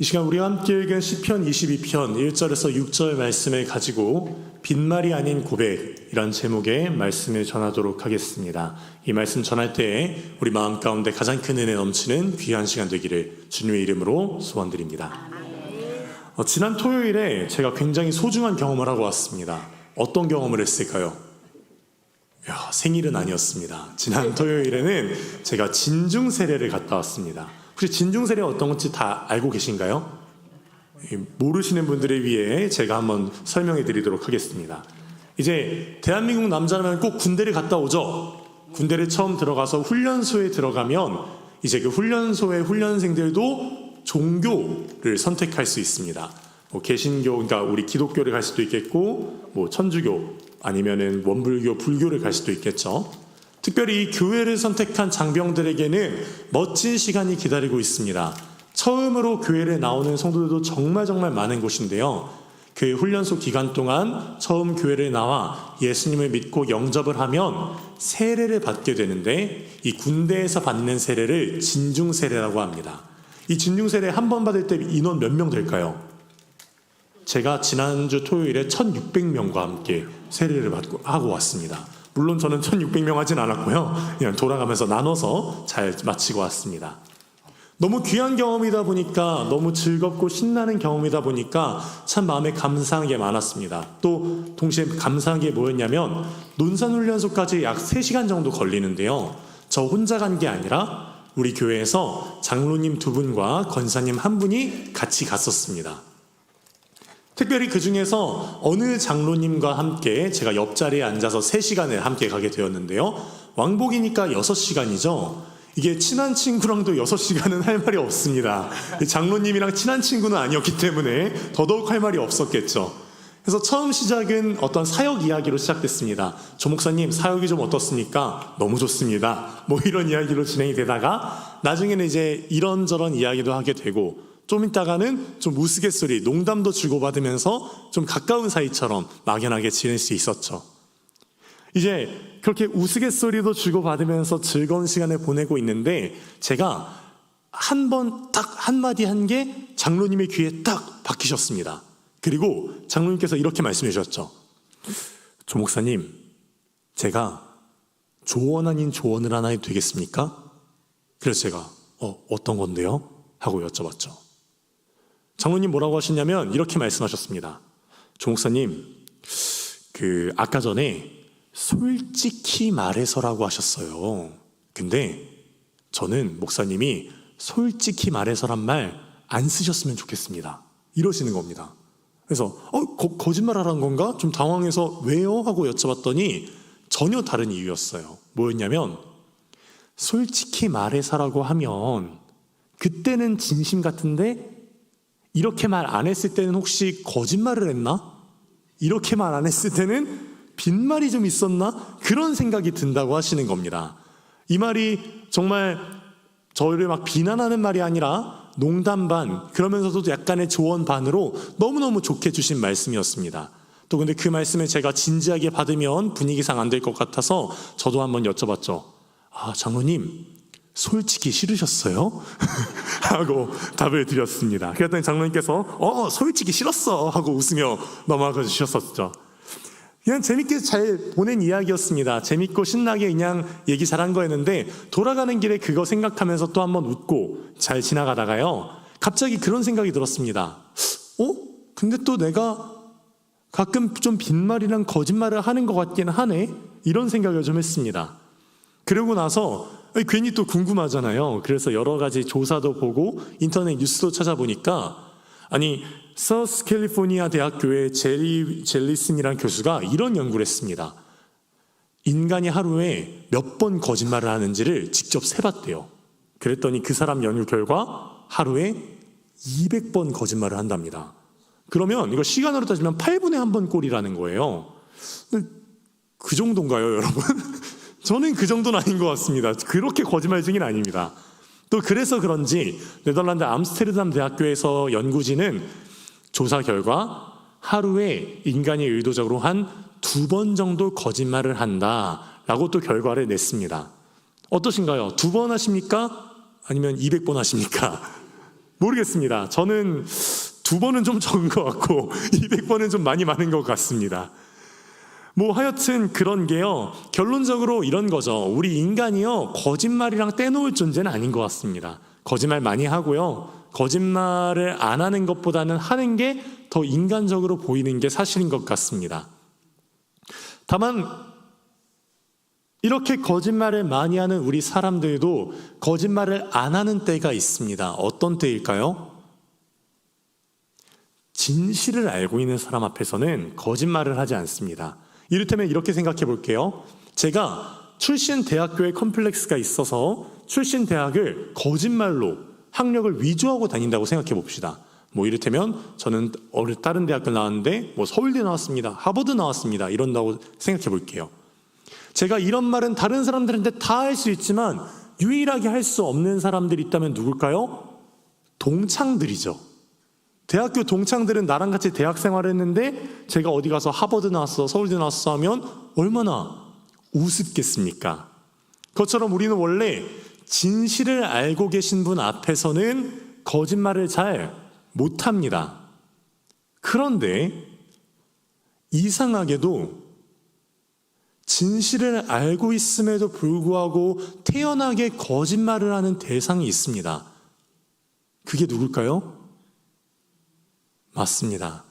이 시간 우리가 함께 읽은 시편 22편 1절에서 6절 말씀을 가지고 빈말이 아닌 고백이란 제목의 말씀을 전하도록 하겠습니다. 이 말씀 전할 때에 우리 마음 가운데 가장 큰 은혜 넘치는 귀한 시간 되기를 주님의 이름으로 소원드립니다. 어, 지난 토요일에 제가 굉장히 소중한 경험을 하고 왔습니다. 어떤 경험을 했을까요? 야, 생일은 아니었습니다. 지난 토요일에는 제가 진중 세례를 갔다 왔습니다. 혹시 진중 세례 어떤 건지 다 알고 계신가요? 이, 모르시는 분들을 위해 제가 한번 설명해 드리도록 하겠습니다. 이제 대한민국 남자라면 꼭 군대를 갔다 오죠. 군대를 처음 들어가서 훈련소에 들어가면 이제 그 훈련소의 훈련생들도 종교를 선택할 수 있습니다. 뭐 개신교, 그러니까 우리 기독교를 갈 수도 있겠고, 뭐 천주교 아니면은 원불교, 불교를 갈 수도 있겠죠. 특별히 이 교회를 선택한 장병들에게는 멋진 시간이 기다리고 있습니다. 처음으로 교회를 나오는 성도들도 정말 정말 많은 곳인데요. 그 훈련소 기간 동안 처음 교회를 나와 예수님을 믿고 영접을 하면 세례를 받게 되는데 이 군대에서 받는 세례를 진중 세례라고 합니다. 이 진중 세례 한 번 받을 때 인원 몇 명 될까요? 제가 지난주 토요일에 1,600명과 함께 세례를 받고 하고 왔습니다. 물론 저는 1,600명 하진 않았고요. 그냥 돌아가면서 나눠서 잘 마치고 왔습니다. 너무 귀한 경험이다 보니까 너무 즐겁고 신나는 경험이다 보니까 참 마음에 감사한 게 많았습니다. 또 동시에 감사한 게 뭐였냐면 논산훈련소까지 약 3시간 정도 걸리는데요. 저 혼자 간 게 아니라 우리 교회에서 장로님 두 분과 권사님 한 분이 같이 갔었습니다. 특별히 그 중에서 어느 장로님과 함께 제가 옆자리에 앉아서 3시간을 함께 가게 되었는데요. 왕복이니까 6시간이죠. 이게 친한 친구랑도 6시간은 할 말이 없습니다. 장로님이랑 친한 친구는 아니었기 때문에 더더욱 할 말이 없었겠죠. 그래서 처음 시작은 어떤 사역 이야기로 시작됐습니다. 조 목사님, 사역이 좀 어떻습니까? 너무 좋습니다. 뭐 이런 이야기로 진행이 되다가 나중에는 이제 이런저런 이야기도 하게 되고 좀 있다가는 좀 우스갯소리, 농담도 주고받으면서 좀 가까운 사이처럼 막연하게 지낼 수 있었죠. 이제 그렇게 우스갯소리도 주고받으면서 즐거운 시간을 보내고 있는데 제가 한 번 딱 한마디 한 게 장로님의 귀에 딱 박히셨습니다. 그리고 장로님께서 이렇게 말씀해 주셨죠. 조 목사님, 제가 조언 아닌 조언을 하나 해도 되겠습니까? 그래서 제가 어, 어떤 건데요? 하고 여쭤봤죠. 장로님 뭐라고 하셨냐면 이렇게 말씀하셨습니다. 조 목사님, 그 아까 전에 솔직히 말해서라고 하셨어요. 근데 저는 목사님이 솔직히 말해서란 말 안 쓰셨으면 좋겠습니다. 이러시는 겁니다. 그래서 어, 거, 짓말 하라는 건가? 좀 당황해서 왜요? 하고 여쭤봤더니 전혀 다른 이유였어요. 뭐였냐면 솔직히 말해서라고 하면 그때는 진심 같은데 이렇게 말 안 했을 때는 혹시 거짓말을 했나? 이렇게 말 안 했을 때는 빈말이 좀 있었나? 그런 생각이 든다고 하시는 겁니다. 이 말이 정말 저희를 막 비난하는 말이 아니라 농담 반, 그러면서도 약간의 조언 반으로 너무너무 좋게 주신 말씀이었습니다. 또 근데 그 말씀을 제가 진지하게 받으면 분위기상 안 될 것 같아서 저도 한번 여쭤봤죠. 아, 장로님, 솔직히 싫으셨어요? 하고 답을 드렸습니다. 그랬더니 장로님께서 어 솔직히 싫었어 하고 웃으며 넘어가 주셨었죠. 그냥 재밌게 잘 보낸 이야기였습니다. 재밌고 신나게 그냥 얘기 잘한 거였는데 돌아가는 길에 그거 생각하면서 또 한번 웃고 잘 지나가다가요. 갑자기 그런 생각이 들었습니다. 어? 근데 또 내가 가끔 좀 빈말이랑 거짓말을 하는 것 같긴 하네? 이런 생각을 좀 했습니다. 그러고 나서 괜히 또 궁금하잖아요. 그래서 여러 가지 조사도 보고 인터넷 뉴스도 찾아보니까 아니 서스 캘리포니아 대학교의 제리 젤리슨이라는 교수가 이런 연구를 했습니다. 인간이 하루에 몇 번 거짓말을 하는지를 직접 세봤대요. 그랬더니 그 사람 연구 결과 하루에 200번 거짓말을 한답니다. 그러면 이거 시간으로 따지면 8분에 한번 꼴이라는 거예요. 그 정도인가요, 여러분? 저는 그 정도는 아닌 것 같습니다. 그렇게 거짓말 중인 아닙니다. 또 그래서 그런지 네덜란드 암스테르담 대학교에서 연구진은 조사 결과 하루에 인간이 의도적으로 한 두 번 정도 거짓말을 한다라고 또 결과를 냈습니다. 어떠신가요? 두 번 하십니까? 아니면 200번 하십니까? 모르겠습니다. 저는 두 번은 좀 적은 것 같고 200번은 좀 많이 많은 것 같습니다. 뭐 하여튼 그런 게요. 결론적으로 이런 거죠. 우리 인간이요. 거짓말이랑 떼놓을 존재는 아닌 것 같습니다. 거짓말 많이 하고요. 거짓말을 안 하는 것보다는 하는 게 더 인간적으로 보이는 게 사실인 것 같습니다. 다만 이렇게 거짓말을 많이 하는 우리 사람들도 거짓말을 안 하는 때가 있습니다. 어떤 때일까요? 진실을 알고 있는 사람 앞에서는 거짓말을 하지 않습니다. 이를테면 이렇게 생각해 볼게요. 제가 출신 대학교에 컴플렉스가 있어서 출신 대학을 거짓말로 학력을 위조하고 다닌다고 생각해 봅시다. 뭐 이를테면 저는 다른 대학교 나왔는데 뭐 서울대 나왔습니다. 하버드 나왔습니다. 이런다고 생각해 볼게요. 제가 이런 말은 다른 사람들한테 다 할 수 있지만 유일하게 할 수 없는 사람들이 있다면 누굴까요? 동창들이죠. 대학교 동창들은 나랑 같이 대학 생활을 했는데 제가 어디 가서 하버드 나왔어, 서울대 나왔어 하면 얼마나 우습겠습니까? 그것처럼 우리는 원래 진실을 알고 계신 분 앞에서는 거짓말을 잘 못합니다. 그런데 이상하게도 진실을 알고 있음에도 불구하고 태연하게 거짓말을 하는 대상이 있습니다. 그게 누굴까요? 맞습니다.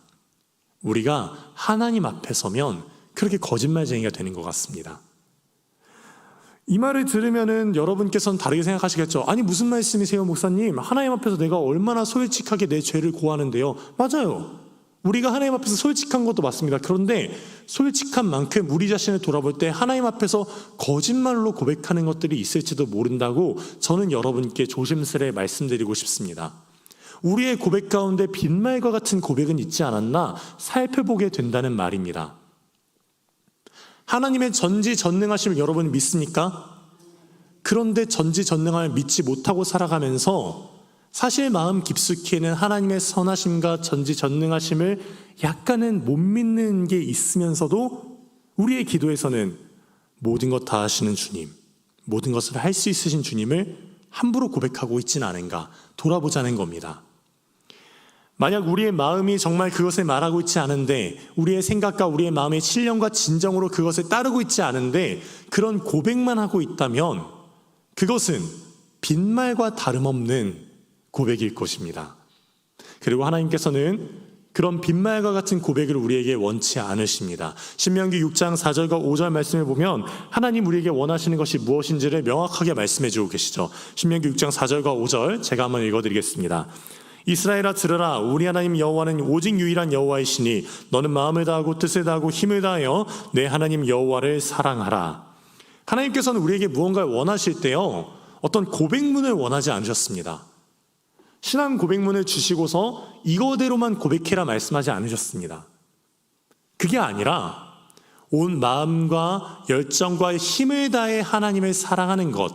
우리가 하나님 앞에 서면 그렇게 거짓말쟁이가 되는 것 같습니다. 이 말을 들으면은 여러분께서는 다르게 생각하시겠죠. 아니, 무슨 말씀이세요, 목사님? 하나님 앞에서 내가 얼마나 솔직하게 내 죄를 고하는데요. 맞아요. 우리가 하나님 앞에서 솔직한 것도 맞습니다. 그런데 솔직한 만큼 우리 자신을 돌아볼 때 하나님 앞에서 거짓말로 고백하는 것들이 있을지도 모른다고 저는 여러분께 조심스레 말씀드리고 싶습니다. 우리의 고백 가운데 빈말과 같은 고백은 있지 않았나 살펴보게 된다는 말입니다. 하나님의 전지전능하심을 여러분 믿습니까? 그런데 전지전능함을 믿지 못하고 살아가면서 사실 마음 깊숙이는 하나님의 선하심과 전지전능하심을 약간은 못 믿는 게 있으면서도 우리의 기도에서는 모든 것 다 하시는 주님, 모든 것을 할 수 있으신 주님을 함부로 고백하고 있지는 않은가 돌아보자는 겁니다. 만약 우리의 마음이 정말 그것을 말하고 있지 않은데 우리의 생각과 우리의 마음의 신령과 진정으로 그것을 따르고 있지 않은데 그런 고백만 하고 있다면 그것은 빈말과 다름없는 고백일 것입니다. 그리고 하나님께서는 그런 빈말과 같은 고백을 우리에게 원치 않으십니다. 신명기 6장 4절과 5절 말씀을 보면 하나님 우리에게 원하시는 것이 무엇인지를 명확하게 말씀해 주고 계시죠. 신명기 6장 4절과 5절 제가 한번 읽어 드리겠습니다. 이스라엘아 들으라 우리 하나님 여호와는 오직 유일한 여호와이시니 너는 마음을 다하고 뜻을 다하고 힘을 다하여 내 하나님 여호와를 사랑하라. 하나님께서는 우리에게 무언가를 원하실 때요 어떤 고백문을 원하지 않으셨습니다. 신앙 고백문을 주시고서 이거대로만 고백해라 말씀하지 않으셨습니다. 그게 아니라 온 마음과 열정과 힘을 다해 하나님을 사랑하는 것.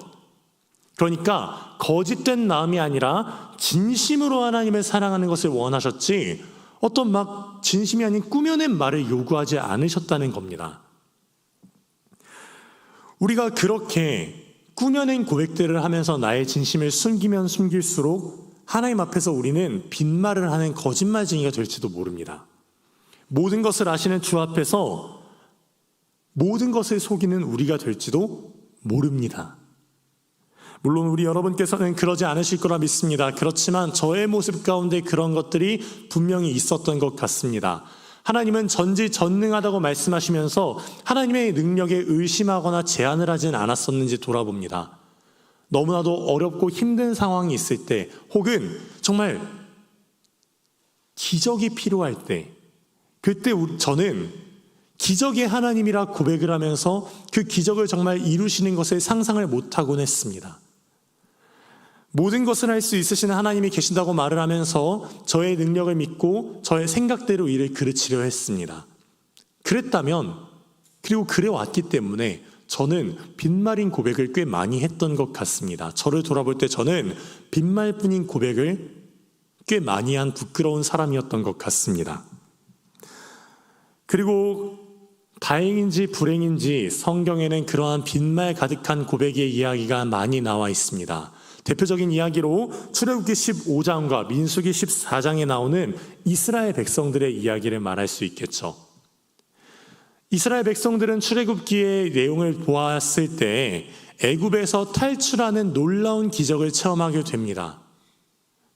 그러니까 거짓된 마음이 아니라 진심으로 하나님을 사랑하는 것을 원하셨지 어떤 막 진심이 아닌 꾸며낸 말을 요구하지 않으셨다는 겁니다. 우리가 그렇게 꾸며낸 고백들을 하면서 나의 진심을 숨기면 숨길수록 하나님 앞에서 우리는 빈말을 하는 거짓말쟁이가 될지도 모릅니다. 모든 것을 아시는 주 앞에서 모든 것을 속이는 우리가 될지도 모릅니다. 물론 우리 여러분께서는 그러지 않으실 거라 믿습니다. 그렇지만 저의 모습 가운데 그런 것들이 분명히 있었던 것 같습니다. 하나님은 전지전능하다고 말씀하시면서 하나님의 능력에 의심하거나 제한을 하진 않았었는지 돌아봅니다. 너무나도 어렵고 힘든 상황이 있을 때, 혹은 정말 기적이 필요할 때, 그때 저는 기적의 하나님이라 고백을 하면서 그 기적을 정말 이루시는 것을 상상을 못하곤 했습니다. 모든 것을 할 수 있으신 하나님이 계신다고 말을 하면서 저의 능력을 믿고 저의 생각대로 일을 그르치려 했습니다. 그랬다면, 그리고 그래 왔기 때문에 저는 빈말인 고백을 꽤 많이 했던 것 같습니다. 저를 돌아볼 때 저는 빈말뿐인 고백을 꽤 많이 한 부끄러운 사람이었던 것 같습니다. 그리고 다행인지 불행인지 성경에는 그러한 빈말 가득한 고백의 이야기가 많이 나와 있습니다. 대표적인 이야기로 출애굽기 15장과 민수기 14장에 나오는 이스라엘 백성들의 이야기를 말할 수 있겠죠. 이스라엘 백성들은 출애굽기의 내용을 보았을 때 애굽에서 탈출하는 놀라운 기적을 체험하게 됩니다.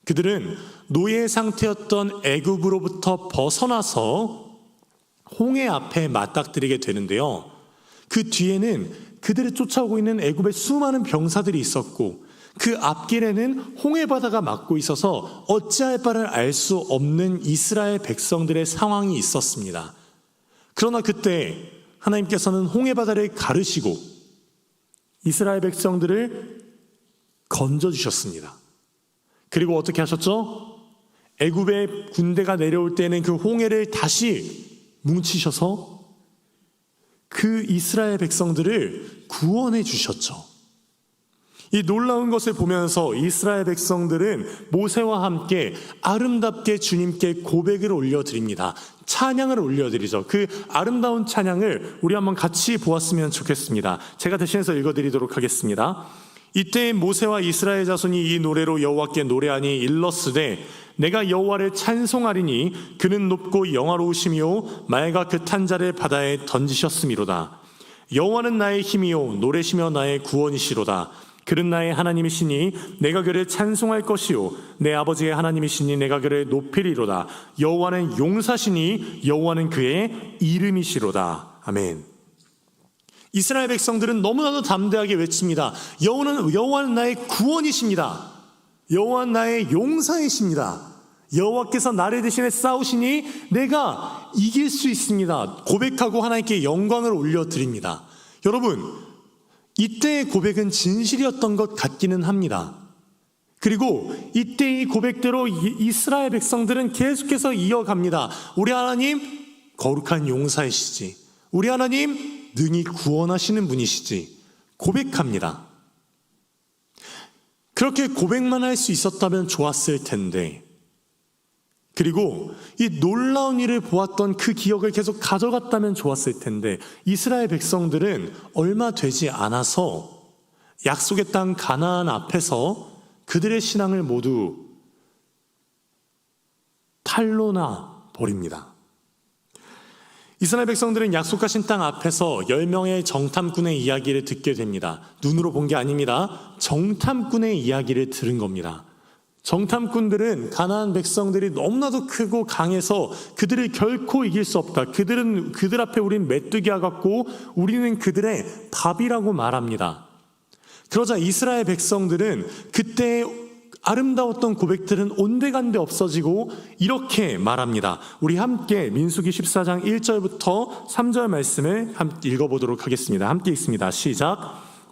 그들은 노예 상태였던 애굽으로부터 벗어나서 홍해 앞에 맞닥뜨리게 되는데요. 그 뒤에는 그들을 쫓아오고 있는 애굽의 수많은 병사들이 있었고 그 앞길에는 홍해 바다가 막고 있어서 어찌할 바를 알 수 없는 이스라엘 백성들의 상황이 있었습니다. 그러나 그때 하나님께서는 홍해 바다를 가르시고 이스라엘 백성들을 건져 주셨습니다. 그리고 어떻게 하셨죠? 애굽의 군대가 내려올 때는 그 홍해를 다시 뭉치셔서 그 이스라엘 백성들을 구원해 주셨죠. 이 놀라운 것을 보면서 이스라엘 백성들은 모세와 함께 아름답게 주님께 고백을 올려드립니다. 찬양을 올려드리죠. 그 아름다운 찬양을 우리 한번 같이 보았으면 좋겠습니다. 제가 대신해서 읽어드리도록 하겠습니다. 이때 모세와 이스라엘 자손이 이 노래로 여호와께 노래하니 일렀으되 내가 여호와를 찬송하리니 그는 높고 영화로우시며 말과 그 탄자를 바다에 던지셨음이로다. 여호와는 나의 힘이요 노래시며 나의 구원이시로다. 그는 나의 하나님이시니 내가 그를 찬송할 것이요 내 아버지의 하나님이시니 내가 그를 높이리로다. 여호와는 용사시니 여호와는 그의 이름이시로다. 아멘. 이스라엘 백성들은 너무나도 담대하게 외칩니다. 여호와는 여호와는 나의 구원이십니다. 여호와는 나의 용사이십니다. 여호와께서 나를 대신해 싸우시니 내가 이길 수 있습니다. 고백하고 하나님께 영광을 올려드립니다. 여러분, 이때의 고백은 진실이었던 것 같기는 합니다. 그리고 이때의 고백대로 이스라엘 백성들은 계속해서 이어갑니다. 우리 하나님, 거룩한 용사이시지. 우리 하나님, 능히 구원하시는 분이시지. 고백합니다. 그렇게 고백만 할 수 있었다면 좋았을 텐데, 그리고 이 놀라운 일을 보았던 그 기억을 계속 가져갔다면 좋았을 텐데 이스라엘 백성들은 얼마 되지 않아서 약속의 땅 가나안 앞에서 그들의 신앙을 모두 탈로나 버립니다. 이스라엘 백성들은 약속하신 땅 앞에서 10명의 정탐꾼의 이야기를 듣게 됩니다. 눈으로 본 게 아닙니다. 정탐꾼의 이야기를 들은 겁니다. 정탐꾼들은 가나안 백성들이 너무나도 크고 강해서 그들을 결코 이길 수 없다. 그들은 그들 앞에 우린 메뚜기와 같고 우리는 그들의 밥이라고 말합니다. 그러자 이스라엘 백성들은 그때 아름다웠던 고백들은 온데간데 없어지고 이렇게 말합니다. 우리 함께 민수기 14장 1절부터 3절 말씀을 읽어보도록 하겠습니다. 함께 읽습니다. 시작.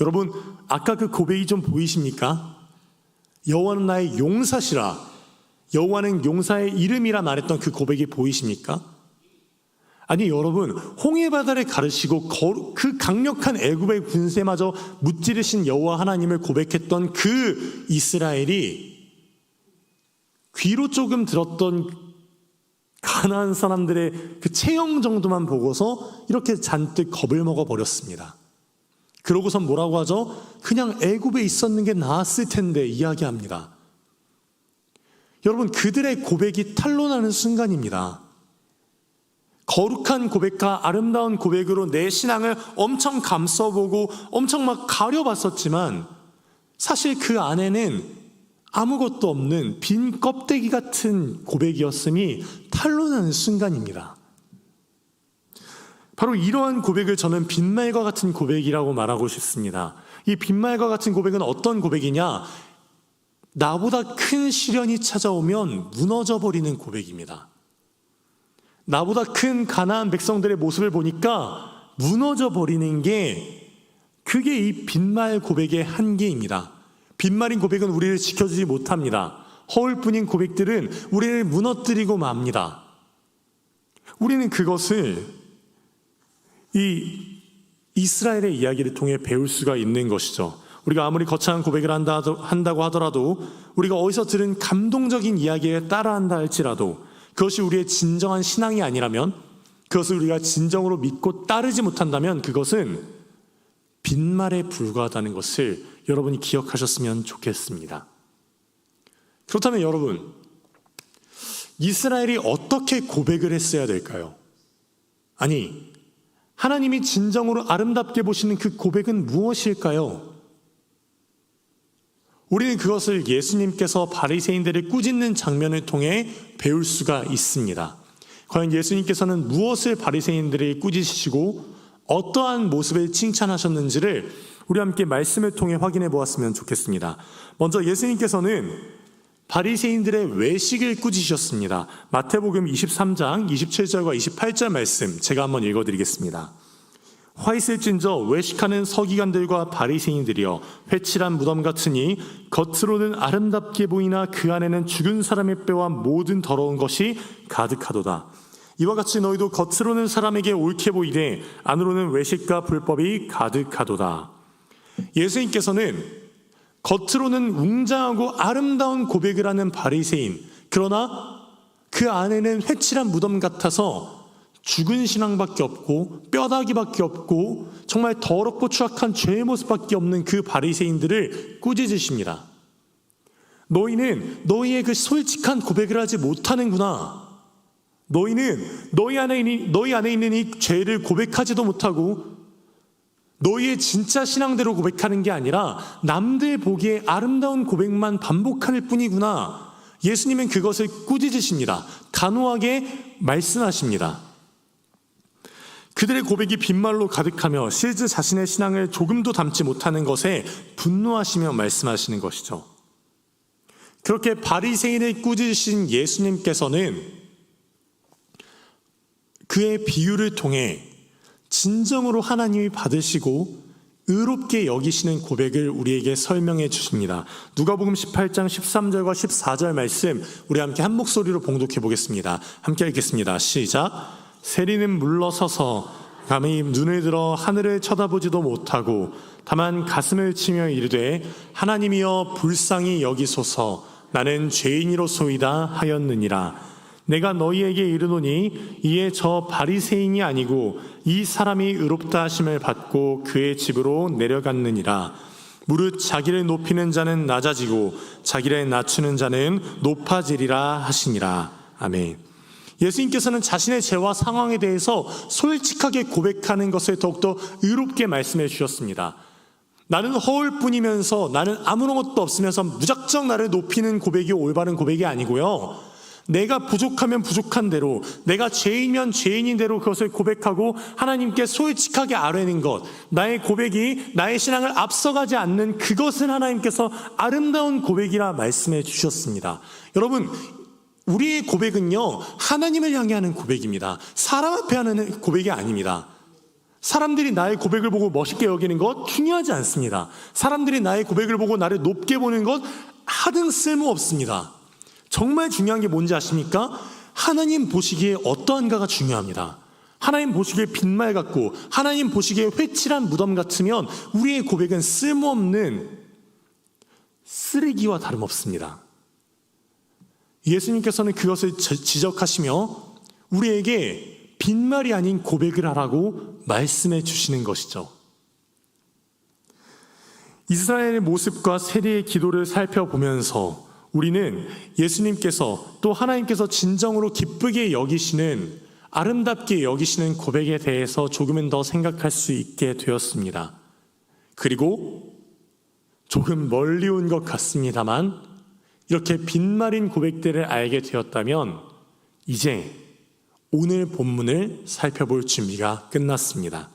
여러분, 아까 그 고백이 좀 보이십니까? 여호와는 나의 용사시라. 여호와는 용사의 이름이라 말했던 그 고백이 보이십니까? 아니 여러분 홍해 바다를 가르시고 그 강력한 애굽의 군세마저 무찌르신 여호와 하나님을 고백했던 그 이스라엘이 귀로 조금 들었던 가나안 사람들의 그 체형 정도만 보고서 이렇게 잔뜩 겁을 먹어 버렸습니다. 그러고선 뭐라고 하죠? 그냥 애굽에 있었는 게 나았을 텐데 이야기합니다. 여러분 그들의 고백이 탄로나는 순간입니다. 거룩한 고백과 아름다운 고백으로 내 신앙을 엄청 감써보고 엄청 막 가려봤었지만 사실 그 안에는 아무것도 없는 빈 껍데기 같은 고백이었음이 탄로나는 순간입니다. 바로 이러한 고백을 저는 빈말과 같은 고백이라고 말하고 싶습니다. 이 빈말과 같은 고백은 어떤 고백이냐? 나보다 큰 시련이 찾아오면 무너져 버리는 고백입니다. 나보다 큰 가나안 백성들의 모습을 보니까 무너져 버리는 게 그게 이 빈말 고백의 한계입니다. 빈말인 고백은 우리를 지켜주지 못합니다. 허울뿐인 고백들은 우리를 무너뜨리고 맙니다. 우리는 그것을 이 이스라엘의 이야기를 통해 배울 수가 있는 것이죠. 우리가 아무리 거창한 고백을 한다, 한다고 하더라도 우리가 어디서 들은 감동적인 이야기에 따라한다 할지라도 그것이 우리의 진정한 신앙이 아니라면 그것을 우리가 진정으로 믿고 따르지 못한다면 그것은 빈말에 불과하다는 것을 여러분이 기억하셨으면 좋겠습니다. 그렇다면 여러분, 이스라엘이 어떻게 고백을 했어야 될까요? 아니, 하나님이 진정으로 아름답게 보시는 그 고백은 무엇일까요? 우리는 그것을 예수님께서 바리새인들을 꾸짖는 장면을 통해 배울 수가 있습니다. 과연 예수님께서는 무엇을 바리새인들을 꾸짖으시고 어떠한 모습을 칭찬하셨는지를 우리 함께 말씀을 통해 확인해 보았으면 좋겠습니다. 먼저 예수님께서는 바리새인들의 외식을 꾸짖으셨습니다. 마태복음 23장 27절과 28절 말씀 제가 한번 읽어 드리겠습니다. 화 있을진저 외식하는 서기관들과 바리새인들이여 회칠한 무덤 같으니 겉으로는 아름답게 보이나 그 안에는 죽은 사람의 뼈와 모든 더러운 것이 가득하도다. 이와 같이 너희도 겉으로는 사람에게 옳게 보이되 안으로는 외식과 불법이 가득하도다. 예수님께서는 겉으로는 웅장하고 아름다운 고백을 하는 바리새인 그러나 그 안에는 회칠한 무덤 같아서 죽은 신앙밖에 없고 뼈다귀밖에 없고 정말 더럽고 추악한 죄의 모습밖에 없는 그 바리새인들을 꾸짖으십니다. 너희는 너희의 그 솔직한 고백을 하지 못하는구나. 너희는 너희 안에 있는, 너희 안에 있는 이 죄를 고백하지도 못하고 너희의 진짜 신앙대로 고백하는 게 아니라 남들 보기에 아름다운 고백만 반복할 뿐이구나. 예수님은 그것을 꾸짖으십니다. 단호하게 말씀하십니다. 그들의 고백이 빈말로 가득하며 실제 자신의 신앙을 조금도 담지 못하는 것에 분노하시며 말씀하시는 것이죠. 그렇게 바리새인을 꾸짖으신 예수님께서는 그의 비유를 통해 진정으로 하나님이 받으시고 의롭게 여기시는 고백을 우리에게 설명해 주십니다. 누가복음 18장 13절과 14절 말씀 우리 함께 한 목소리로 봉독해 보겠습니다. 함께 읽겠습니다. 시작. 세리는 물러서서 감히 눈을 들어 하늘을 쳐다보지도 못하고 다만 가슴을 치며 이르되 하나님이여 불쌍히 여기소서 나는 죄인이로소이다 하였느니라. 내가 너희에게 이르노니 이에 저 바리새인이 아니고 이 사람이 의롭다 하심을 받고 그의 집으로 내려갔느니라. 무릇 자기를 높이는 자는 낮아지고 자기를 낮추는 자는 높아지리라 하시니라. 아멘. 예수님께서는 자신의 죄와 상황에 대해서 솔직하게 고백하는 것을 더욱더 의롭게 말씀해 주셨습니다. 나는 허울뿐이면서 나는 아무런 것도 없으면서 무작정 나를 높이는 고백이 올바른 고백이 아니고요. 내가 부족하면 부족한 대로, 내가 죄인이면 죄인인 대로 그것을 고백하고 하나님께 솔직하게 아뢰는 것, 나의 고백이 나의 신앙을 앞서가지 않는 그것을 하나님께서 아름다운 고백이라 말씀해 주셨습니다. 여러분, 우리의 고백은요, 하나님을 향해 하는 고백입니다. 사람 앞에 하는 고백이 아닙니다. 사람들이 나의 고백을 보고 멋있게 여기는 것 중요하지 않습니다. 사람들이 나의 고백을 보고 나를 높게 보는 것 하등 쓸모 없습니다. 정말 중요한 게 뭔지 아십니까? 하나님 보시기에 어떠한가가 중요합니다. 하나님 보시기에 빈말 같고 하나님 보시기에 회칠한 무덤 같으면 우리의 고백은 쓸모없는 쓰레기와 다름없습니다. 예수님께서는 그것을 지적하시며 우리에게 빈말이 아닌 고백을 하라고 말씀해 주시는 것이죠. 이스라엘의 모습과 세리의 기도를 살펴보면서 우리는 예수님께서 또 하나님께서 진정으로 기쁘게 여기시는 아름답게 여기시는 고백에 대해서 조금은 더 생각할 수 있게 되었습니다. 그리고 조금 멀리 온 것 같습니다만 이렇게 빈말인 고백들을 알게 되었다면 이제 오늘 본문을 살펴볼 준비가 끝났습니다.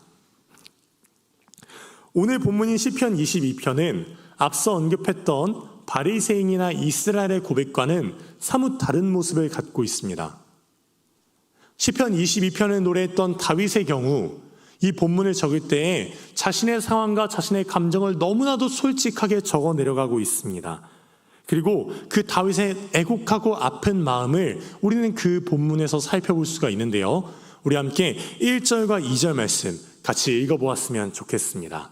오늘 본문인 시편 22편은 앞서 언급했던 바리새인이나 이스라엘의 고백과는 사뭇 다른 모습을 갖고 있습니다. 시편 22편을 노래했던 다윗의 경우 이 본문을 적을 때에 자신의 상황과 자신의 감정을 너무나도 솔직하게 적어 내려가고 있습니다. 그리고 그 다윗의 애곡하고 아픈 마음을 우리는 그 본문에서 살펴볼 수가 있는데요. 우리 함께 1절과 2절 말씀 같이 읽어보았으면 좋겠습니다.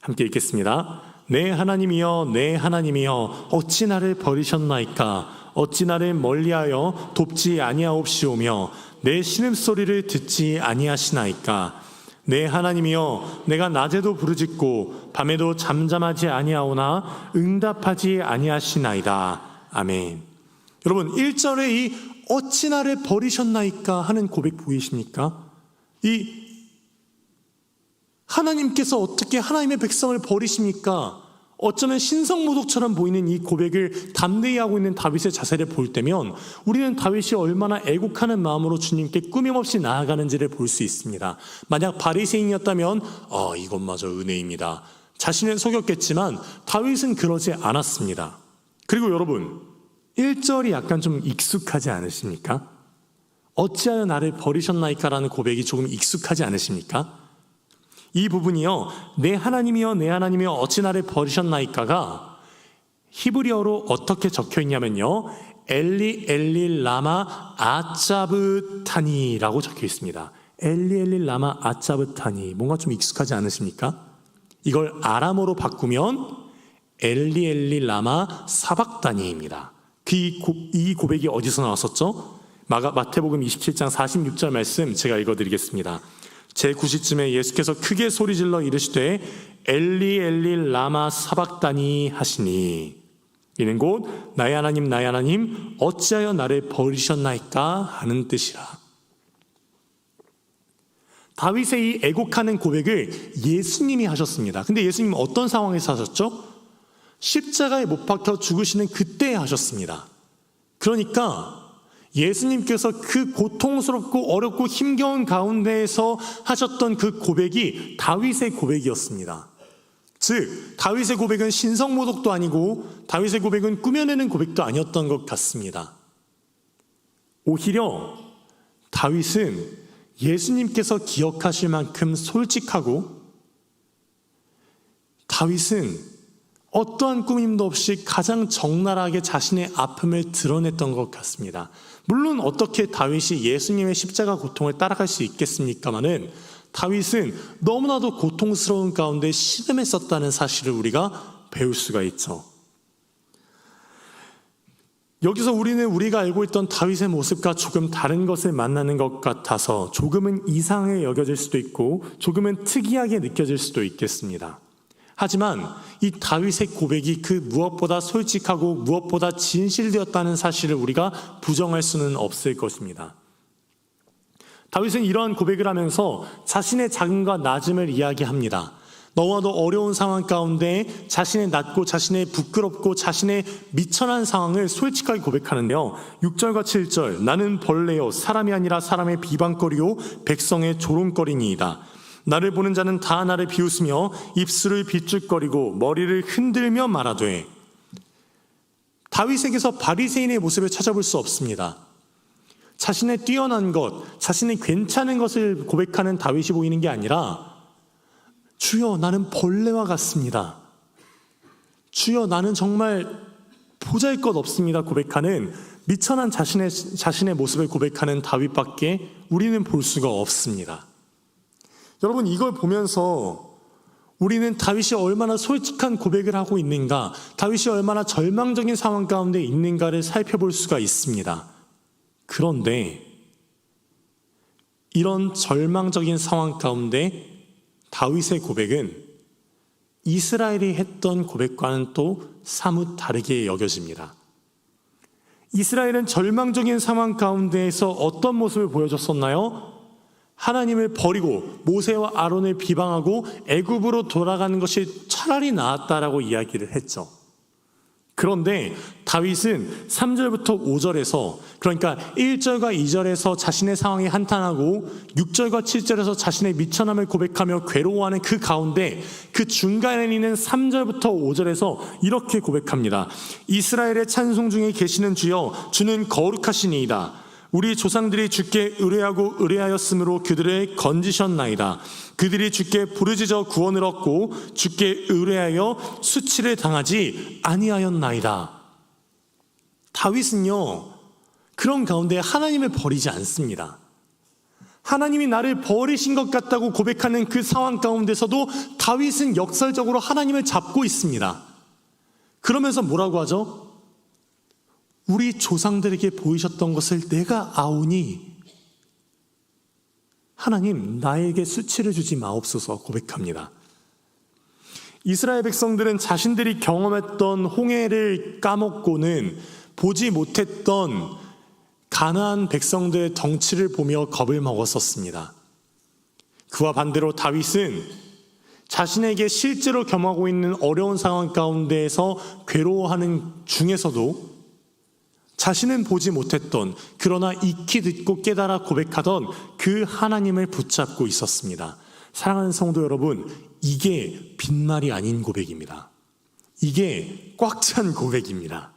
함께 읽겠습니다. 내 하나님이여 내 하나님이여 어찌 나를 버리셨나이까 어찌 나를 멀리하여 돕지 아니하옵시오며 내 신음소리를 듣지 아니하시나이까 내 하나님이여 내가 낮에도 부르짖고 밤에도 잠잠하지 아니하오나 응답하지 아니하시나이다. 아멘. 여러분 1절에 이 어찌 나를 버리셨나이까 하는 고백 보이십니까? 이 하나님께서 어떻게 하나님의 백성을 버리십니까? 어쩌면 신성모독처럼 보이는 이 고백을 담대히 하고 있는 다윗의 자세를 볼 때면 우리는 다윗이 얼마나 애국하는 마음으로 주님께 꾸밈없이 나아가는지를 볼 수 있습니다. 만약 바리새인이었다면 아 이것마저 은혜입니다. 자신을 속였겠지만 다윗은 그러지 않았습니다. 그리고 여러분 1절이 약간 좀 익숙하지 않으십니까? 어찌하여 나를 버리셨나이까라는 고백이 조금 익숙하지 않으십니까? 이 부분이요, 내 하나님이여, 내 하나님이여, 어찌 나를 버리셨나이까가 히브리어로 어떻게 적혀 있냐면요, 엘리 엘리 라마 아짜브타니라고 적혀 있습니다. 엘리 엘리 라마 아짜브타니 뭔가 좀 익숙하지 않으십니까? 이걸 아람어로 바꾸면 엘리 엘리 라마 사박다니입니다. 그 이 고백이 어디서 나왔었죠? 마가, 마태복음 27장 46절 말씀 제가 읽어드리겠습니다. 제9시쯤에 예수께서 크게 소리질러 이르시되 엘리 엘리 라마 사박다니 하시니 이는 곧 나의 하나님 나의 하나님 어찌하여 나를 버리셨나이까 하는 뜻이라. 다윗의 이 애곡하는 고백을 예수님이 하셨습니다. 근데 예수님 어떤 상황에서 하셨죠? 십자가에 못 박혀 죽으시는 그때 하셨습니다. 그러니까 예수님께서 그 고통스럽고 어렵고 힘겨운 가운데에서 하셨던 그 고백이 다윗의 고백이었습니다. 즉, 다윗의 고백은 신성모독도 아니고 다윗의 고백은 꾸며내는 고백도 아니었던 것 같습니다. 오히려 다윗은 예수님께서 기억하실 만큼 솔직하고 다윗은 어떠한 꾸밈도 없이 가장 적나라하게 자신의 아픔을 드러냈던 것 같습니다. 물론 어떻게 다윗이 예수님의 십자가 고통을 따라갈 수 있겠습니까마는 다윗은 너무나도 고통스러운 가운데 신음했었다는 사실을 우리가 배울 수가 있죠. 여기서 우리는 우리가 알고 있던 다윗의 모습과 조금 다른 것을 만나는 것 같아서 조금은 이상하게 여겨질 수도 있고 조금은 특이하게 느껴질 수도 있겠습니다. 하지만 이 다윗의 고백이 그 무엇보다 솔직하고 무엇보다 진실되었다는 사실을 우리가 부정할 수는 없을 것입니다. 다윗은 이러한 고백을 하면서 자신의 작음과 낮음을 이야기합니다. 너무나도 어려운 상황 가운데 자신의 낮고 자신의 부끄럽고 자신의 미천한 상황을 솔직하게 고백하는데요. 6절과 7절 나는 벌레요 사람이 아니라 사람의 비방거리요 백성의 조롱거리니이다. 나를 보는 자는 다 나를 비웃으며 입술을 비쭉거리고 머리를 흔들며 말하되 다윗에게서 바리새인의 모습을 찾아볼 수 없습니다. 자신의 뛰어난 것, 자신의 괜찮은 것을 고백하는 다윗이 보이는 게 아니라 주여 나는 벌레와 같습니다. 주여 나는 정말 보잘 것 없습니다. 고백하는 미천한 자신의 자신의 모습을 고백하는 다윗밖에 우리는 볼 수가 없습니다. 여러분 이걸 보면서 우리는 다윗이 얼마나 솔직한 고백을 하고 있는가, 다윗이 얼마나 절망적인 상황 가운데 있는가를 살펴볼 수가 있습니다. 그런데 이런 절망적인 상황 가운데 다윗의 고백은 이스라엘이 했던 고백과는 또 사뭇 다르게 여겨집니다. 이스라엘은 절망적인 상황 가운데에서 어떤 모습을 보여줬었나요? 하나님을 버리고 모세와 아론을 비방하고 애굽으로 돌아가는 것이 차라리 나았다라고 이야기를 했죠. 그런데 다윗은 3절부터 5절에서 그러니까 1절과 2절에서 자신의 상황에 한탄하고 6절과 7절에서 자신의 미천함을 고백하며 괴로워하는 그 가운데 그 중간에 있는 3절부터 5절에서 이렇게 고백합니다. 이스라엘의 찬송 중에 계시는 주여 주는 거룩하시니이다. 우리 조상들이 주께 의뢰하고 의뢰하였으므로 그들을 건지셨나이다. 그들이 주께 부르짖어 구원을 얻고 주께 의뢰하여 수치를 당하지 아니하였나이다. 다윗은요 그런 가운데 하나님을 버리지 않습니다. 하나님이 나를 버리신 것 같다고 고백하는 그 상황 가운데서도 다윗은 역설적으로 하나님을 잡고 있습니다. 그러면서 뭐라고 하죠? 우리 조상들에게 보이셨던 것을 내가 아오니 하나님 나에게 수치를 주지 마옵소서 고백합니다. 이스라엘 백성들은 자신들이 경험했던 홍해를 까먹고는 보지 못했던 가나안 백성들의 덩치를 보며 겁을 먹었었습니다. 그와 반대로 다윗은 자신에게 실제로 경험하고 있는 어려운 상황 가운데에서 괴로워하는 중에서도 자신은 보지 못했던 그러나 익히 듣고 깨달아 고백하던 그 하나님을 붙잡고 있었습니다. 사랑하는 성도 여러분, 이게 빈말이 아닌 고백입니다. 이게 꽉 찬 고백입니다.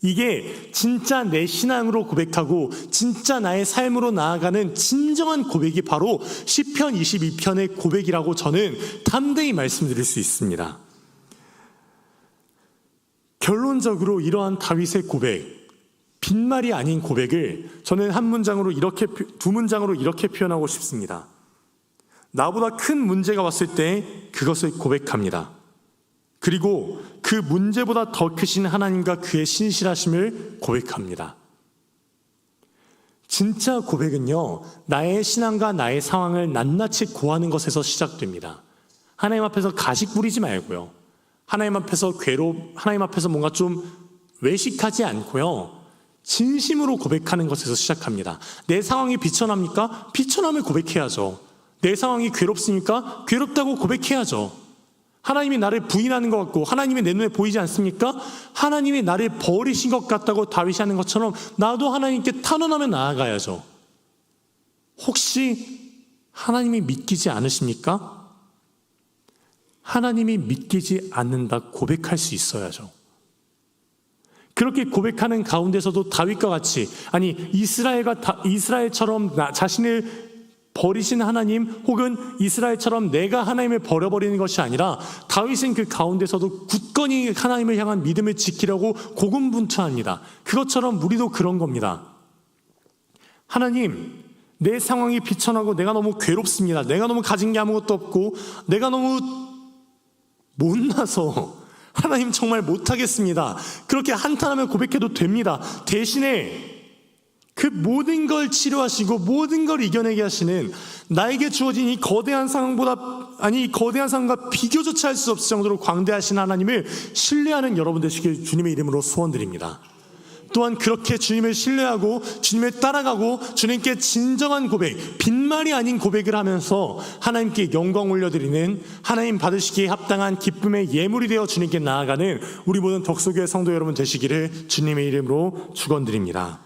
이게 진짜 내 신앙으로 고백하고 진짜 나의 삶으로 나아가는 진정한 고백이 바로 시편 22편의 고백이라고 저는 담대히 말씀드릴 수 있습니다. 결론적으로 이러한 다윗의 고백, 빈말이 아닌 고백을 저는 한 문장으로 이렇게 두 문장으로 이렇게 표현하고 싶습니다. 나보다 큰 문제가 왔을 때 그것을 고백합니다. 그리고 그 문제보다 더 크신 하나님과 그의 신실하심을 고백합니다. 진짜 고백은요, 나의 신앙과 나의 상황을 낱낱이 고하는 것에서 시작됩니다. 하나님 앞에서 가식 부리지 말고요. 하나님 앞에서 괴로, 하나님 앞에서 뭔가 좀 외식하지 않고요. 진심으로 고백하는 것에서 시작합니다. 내 상황이 비천합니까? 비천함을 고백해야죠. 내 상황이 괴롭습니까? 괴롭다고 고백해야죠. 하나님이 나를 부인하는 것 같고 하나님이 내 눈에 보이지 않습니까? 하나님이 나를 버리신 것 같다고 다윗이 하는 것처럼 나도 하나님께 탄원하며 나아가야죠. 혹시 하나님이 믿기지 않으십니까? 하나님이 믿기지 않는다 고백할 수 있어야죠. 그렇게 고백하는 가운데서도 다윗과 같이 아니 이스라엘과 다, 이스라엘처럼 나, 자신을 버리신 하나님 혹은 이스라엘처럼 내가 하나님을 버려버리는 것이 아니라 다윗은 그 가운데서도 굳건히 하나님을 향한 믿음을 지키려고 고군분투합니다. 그것처럼 우리도 그런 겁니다. 하나님, 내 상황이 비천하고 내가 너무 괴롭습니다. 내가 너무 가진 게 아무것도 없고 내가 너무 못나서 하나님 정말 못하겠습니다. 그렇게 한탄하며 고백해도 됩니다. 대신에 그 모든 걸 치료하시고 모든 걸 이겨내게 하시는 나에게 주어진 이 거대한 상황보다 아니 이 거대한 상황과 비교조차 할 수 없을 정도로 광대하신 하나님을 신뢰하는 여러분 되시길 주님의 이름으로 소원드립니다. 또한 그렇게 주님을 신뢰하고 주님을 따라가고 주님께 진정한 고백, 빈말이 아닌 고백을 하면서 하나님께 영광 올려드리는 하나님 받으시기에 합당한 기쁨의 예물이 되어 주님께 나아가는 우리 모든 덕소교회 성도 여러분 되시기를 주님의 이름으로 축원드립니다.